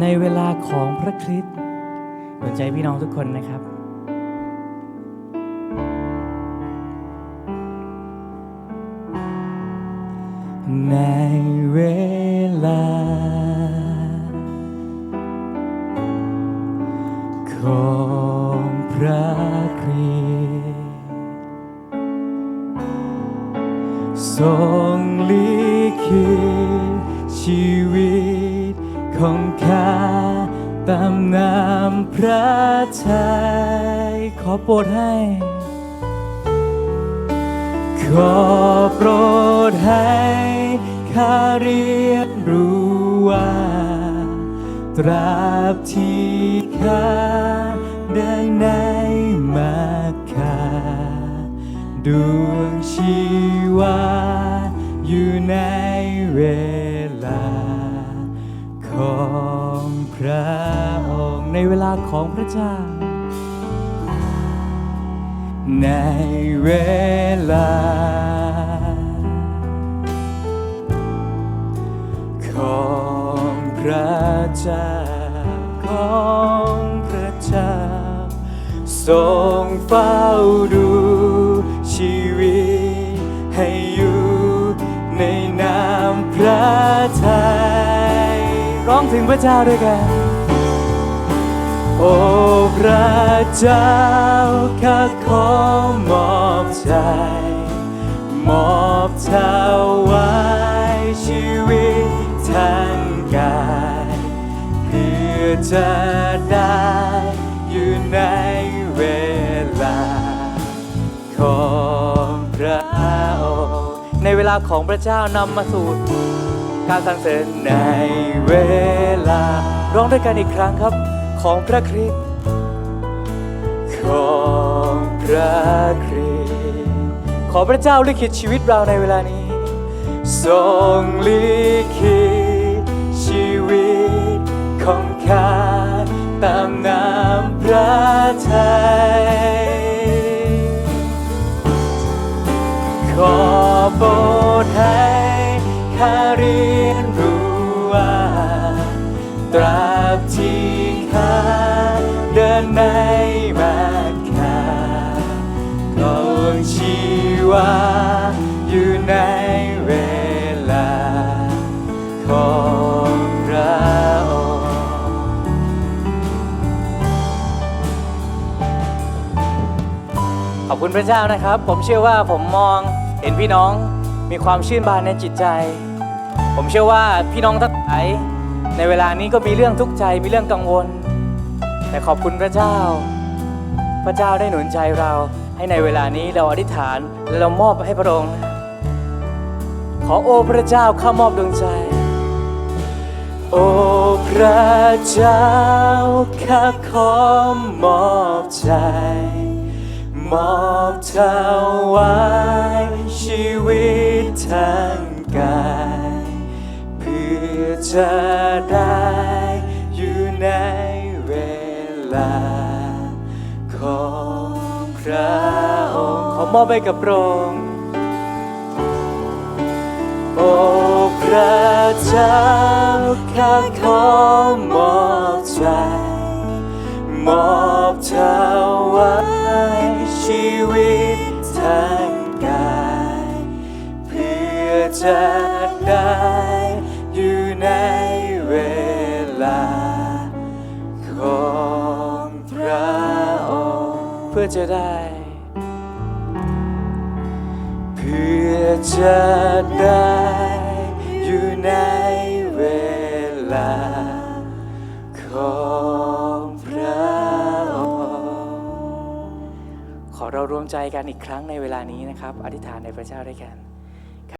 ในเวลาของพระคริสต์หนุนใจพี่น้องทุกคนนะครับในเวลา ของพระคริสต์ทรงลิขิตชีวิต ของข้าตามนามพระทัยขอโปรดให้ ขอโปรดให้ข้าเรียนรู้ว่า ตราบที่ข้าได้ในมาคาดวงชีวา พระองค์ในเวลาของพระเจ้า ในเวลา ของพระเจ้าของพระเจ้า ทรงเฝ้าดูชีวิตให้อยู่ในนามพระทัยร้อง ถึงพระเจ้าด้วยกัน โอ้พระเจ้าข้าขอมอบใจ มอบถวายชีวิตทั้งกายเพื่อจะได้อยู่ในเวลา ของพระองค์ในเวลาของพระเจ้านำมาสู่ การสรรเสริญในเวลา ร้องด้วยกันอีกครั้งครับ ของพระคริสต์ของพระคริสต์ขอพระเจ้าลิขิตชีวิตเราในเวลานี้ ทรงลิขิตชีวิตของข้าตามนามพระทัยขอโปรดให้ข้ารี ยนรู้ว่า ตราบที่ข้าเดินในมาคาของชีวาอยู่ในเวลา ของพระองค์ขอบคุณพระเจ้านะครับ ผมเชื่อว่าผมมองเห็นพี่น้องมีความชื่นบานในจิตใจ ผมเชื่อว่าพี่น้องทั้งหลายในเวลานี้ก็มีเรื่องทุกข์ใจมีเรื่องกังวล แต่ขอบคุณพระเจ้า พระเจ้าได้หนุนใจเรา ให้ในเวลานี้เราอธิษฐานและเรามอบให้พระองค์ ขอโอ้พระเจ้าข้ามอบดวงใจ โอ้พระเจ้าข้าขอมอบใจ มอบถวายชีวิตทั้งกาย อจะได้อยู่ในเวลา ของพระองค์ขอมอบให้กับพระองค์โอ้พระเจ้าข้าขอมอบใจ มอบถวายชีวิตทั้งกาย เพื่อจะได้ จะได้ เพื่อจะได้อยู่ในเวลาของพระองค์ขอเรารวมใจกันอีกครั้งในเวลานี้นะครับ อธิษฐานในพระเจ้าด้วยกัน